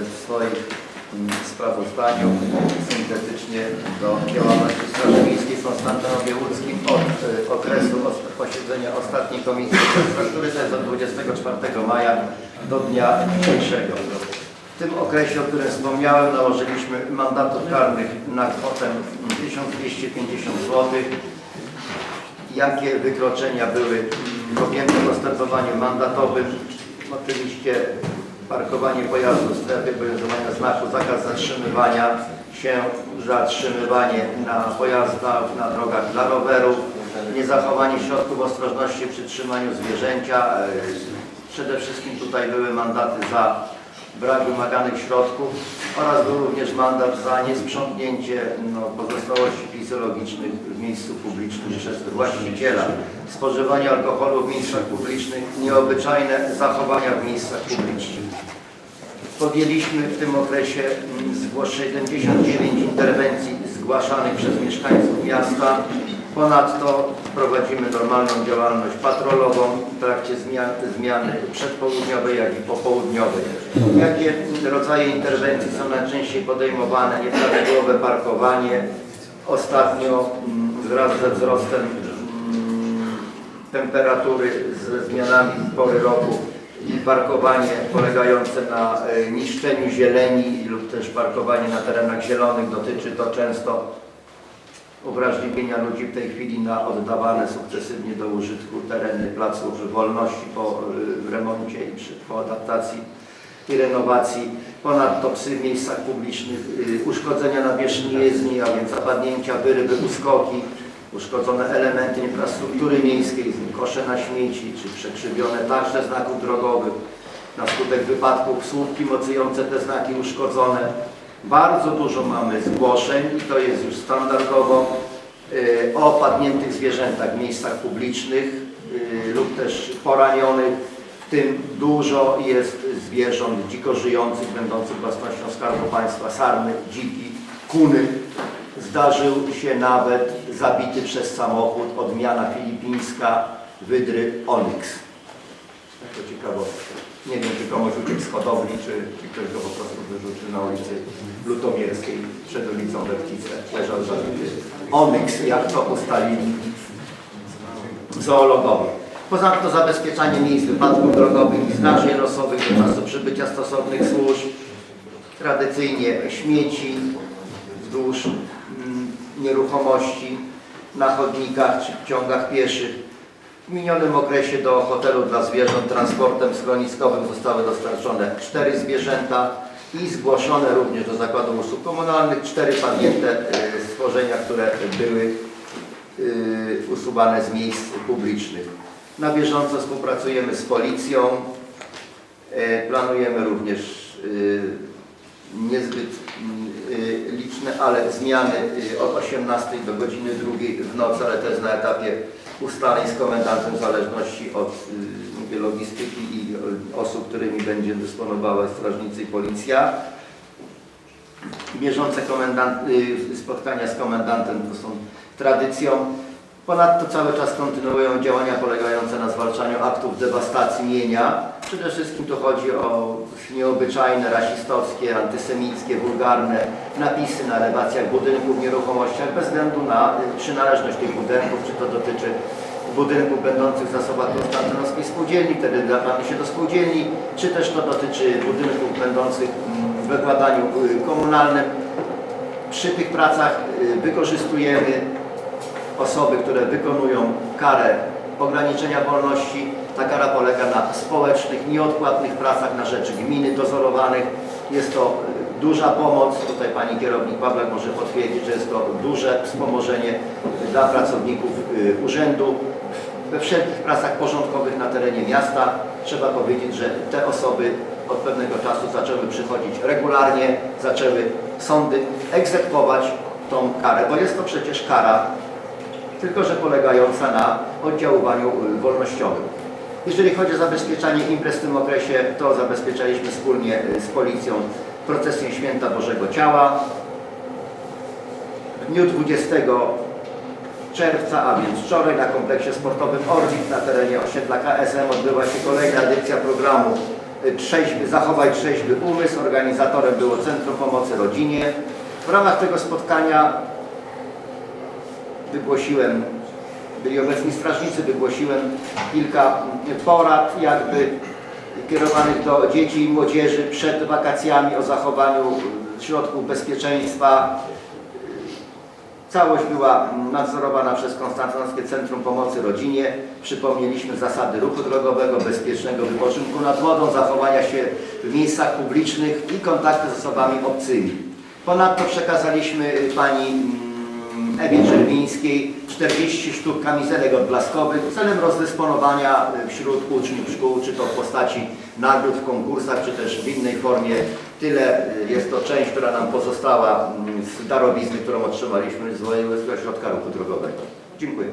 w swoim mm, sprawozdaniu syntetycznie do działalności Straży Miejskiej w Konstantynowie Łódzkim od e, okresu os- posiedzenia ostatniej Komisji Infrastruktury, to jest od 24 maja do dnia dzisiejszego. W tym okresie, o którym wspomniałem, nałożyliśmy mandatów karnych na kwotę 1250 zł. Jakie wykroczenia były objęte postępowaniem mandatowym? Oczywiście parkowanie pojazdu w strefie obowiązywania znaku, zakaz zatrzymywania się, zatrzymywanie na pojazdach, na drogach dla rowerów, niezachowanie środków ostrożności przy trzymaniu zwierzęcia. Przede wszystkim tutaj były mandaty za brak wymaganych środków oraz był również mandat za niesprzątnięcie no, pozostałości fizjologicznych w miejscu publicznym przez właściciela, spożywanie alkoholu w miejscach publicznych, nieobyczajne zachowania w miejscach publicznych. Podjęliśmy w tym okresie mm, zgłosz 79 interwencji zgłaszanych przez mieszkańców miasta. Ponadto prowadzimy normalną działalność patrolową w trakcie zmian, zmiany przedpołudniowej, jak i popołudniowej. Jakie rodzaje interwencji są najczęściej podejmowane? Nieprawidłowe parkowanie. Ostatnio mm, wraz ze wzrostem mm, temperatury, ze zmianami pory roku i parkowanie polegające na e, niszczeniu zieleni lub też parkowanie na terenach zielonych. Dotyczy to często uwrażliwienia ludzi w tej chwili na oddawane sukcesywnie do użytku tereny placów wolności po y, remoncie i przy, po adaptacji i renowacji. Ponadto psy w miejscach publicznych, y, uszkodzenia nawierzchni jezdni, a więc zapadnięcia, wyrywy, uskoki, uszkodzone elementy infrastruktury miejskiej, kosze na śmieci, czy przekrzywione także znaków drogowych. Na skutek wypadków słupki mocujące te znaki uszkodzone. Bardzo dużo mamy zgłoszeń i to jest już standardowo y, o padniętych zwierzętach w miejscach publicznych y, lub też poranionych. W tym dużo jest zwierząt dziko żyjących, będących własnością Skarbu Państwa, sarny, dziki, kuny. Zdarzył się nawet zabity przez samochód odmiana filipińska wydry Onyx. To ciekawostka. Nie wiem, czy komuś uciekł z hodowli, czy, czy ktoś go po prostu wyrzucił na ulicy Lutomierskiej przed ulicą Weptice. Leżał zabity. Onyx, jak to ustalili zoologowie. Ponadto zabezpieczanie miejsc wypadków drogowych i zdarzeń losowych do czasu przybycia stosownych służb. Tradycyjnie śmieci wzdłuż mm, nieruchomości na chodnikach czy ciągach pieszych. W minionym okresie do hotelu dla zwierząt transportem schroniskowym zostały dostarczone cztery zwierzęta i zgłoszone również do Zakładu Usług Komunalnych cztery padnięte e, stworzenia, które były y, usuwane z miejsc publicznych. Na bieżąco współpracujemy z policją. E, Planujemy również y, niezbyt y, liczne, ale zmiany od 18 do godziny 2 w nocy, ale jest na etapie ustaleń z komendantem w zależności od logistyki i osób, którymi będzie dysponowała strażnicy i policja. Bieżące spotkania z komendantem to są tradycją. Ponadto cały czas kontynuują działania polegające na zwalczaniu aktów dewastacji mienia. Przede wszystkim tu chodzi o nieobyczajne, rasistowskie, antysemickie, wulgarne napisy na elewacjach budynków, nieruchomościach bez względu na przynależność tych budynków, czy to dotyczy budynków będących w zasobach Konstantynowskiej Spółdzielni, wtedy zwracamy się do spółdzielni, czy też to dotyczy budynków będących mm, w wykładaniu y, komunalnym. Przy tych pracach y, wykorzystujemy osoby, które wykonują karę ograniczenia wolności. Ta kara polega na społecznych, nieodpłatnych pracach na rzecz gminy dozorowanych. Jest to y, duża pomoc. Tutaj Pani Kierownik Pawlak może potwierdzić, że jest to duże wspomożenie dla pracowników y, urzędu. We wszelkich pracach porządkowych na terenie miasta trzeba powiedzieć, że te osoby od pewnego czasu zaczęły przychodzić regularnie, zaczęły sądy egzekwować tą karę, bo jest to przecież kara tylko że polegająca na oddziaływaniu y, wolnościowym. Jeżeli chodzi o zabezpieczanie imprez w tym okresie, to zabezpieczaliśmy wspólnie y, z policją procesję Święta Bożego Ciała. W dniu 20 czerwca, a więc wczoraj na kompleksie sportowym Orbit na terenie osiedla KSM odbyła się kolejna edycja programu y, trzeźwy, zachować trzeźwy umysł. Organizatorem było Centrum Pomocy Rodzinie. W ramach tego spotkania wygłosiłem, byli obecni strażnicy, wygłosiłem kilka porad jakby kierowanych do dzieci i młodzieży przed wakacjami o zachowaniu środków bezpieczeństwa. Całość była nadzorowana przez Konstancjonowskie Centrum Pomocy Rodzinie. Przypomnieliśmy zasady ruchu drogowego, bezpiecznego wypoczynku nad wodą, zachowania się w miejscach publicznych i kontakty z osobami obcymi. Ponadto przekazaliśmy pani mm, Ewie Czerwińskiej 40 sztuk kamizelek odblaskowych celem rozdysponowania wśród uczniów szkół, czy to w postaci nagród w konkursach, czy też w innej formie. Tyle y, jest to część, która nam pozostała mm, z darowizny, którą otrzymaliśmy z Wojewódzkiego Ośrodka Ruchu Drogowego. Dziękuję.